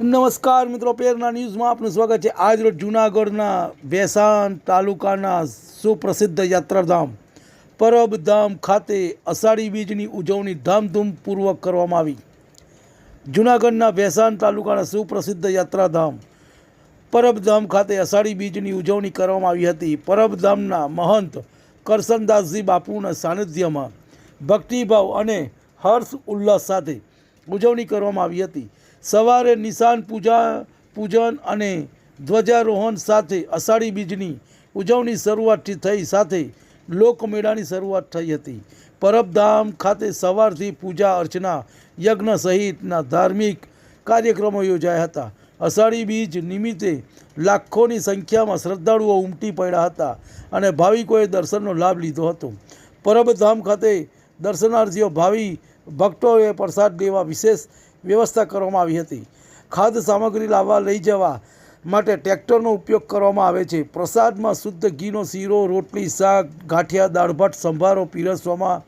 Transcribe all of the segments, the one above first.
નમસ્કાર મિત્રો, પેરના ન્યૂઝમાં આપનું સ્વાગત છે. આજ રોજ જૂનાગઢના વેસાણ તાલુકાના સુપ્રસિદ્ધ યાત્રાધામ, પરબધામ ખાતે અષાઢી બીજની ઉજવણી ધામધૂમપૂર્વક કરવામાં આવી. જૂનાગઢના વેસાણ તાલુકાના સુપ્રસિદ્ધ યાત્રાધામ, પરબધામ ખાતે અષાઢી બીજની ઉજવણી કરવામાં આવી હતી. પરબધામના મહંત કરસનદાસજી બાપુના સાનિધ્યમાં ભક્તિભાવ અને હર્ષ ઉલ્લાસ સાથે ઉજવણી કરવામાં આવી હતી. સવારે નિશાન પૂજા, પૂજન અને ધ્વજારોહણ સાથે અષાઢી બીજની ઉજવણી શરૂઆતથી થઈ સાથે લોકમેળાની શરૂઆત થઈ હતી. પરબધામ ખાતે સવારથી પૂજા અર્ચના, યજ્ઞ સહિતના ધાર્મિક કાર્યક્રમો યોજાયા હતા. અષાઢી બીજ નિમિત્તે લાખોની સંખ્યામાં શ્રદ્ધાળુઓ ઉમટી પડ્યા હતા અને ભાવિકોએ દર્શનનો લાભ લીધો હતો. પરબધામ ખાતે દર્શનાર્થીઓ, ભાવિ ભક્તોએ પ્રસાદ લેવા વિશેષ વ્યવસ્થા કરવામાં આવી હતી. ખાદ્ય સામગ્રી લાવવા લઈ જવા માટે ટ્રેક્ટરનો ઉપયોગ કરવામાં આવે છે. પ્રસાદમાં શુદ્ધ ઘીનો શીરો, રોટલી, શાક, ગાંઠિયા દાળભાત સંભારો પીરસવામાં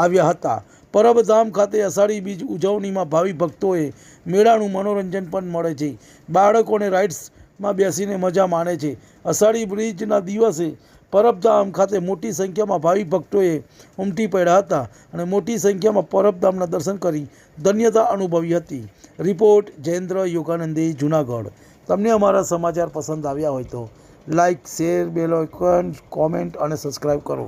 આવ્યા હતા. પરબધામ ખાતે અષાઢી બીજ ઉજવણીમાં ભાવિ ભક્તોએ મેળાનું મનોરંજન પણ મળે છે. બાળકોને રાઇડ્સમાં બેસીને મજા માણે છે. અષાઢી બ્રિજના દિવસે પરબધામ ખાતે મોટી સંખ્યામાં ભાવિ ભક્તોએ ઉમટી પડ્યા હતા અને મોટી સંખ્યામાં પરબધામના દર્શન કરી ધન્યતા અનુભવી હતી. રિપોર્ટ જયેન્દ્ર યોગાનંદી, જુનાગઢ. તમને અમારા સમાચાર પસંદ આવ્યા હોય તો like share, bell icon, comment અને સબસ્ક્રાઈબ કરો.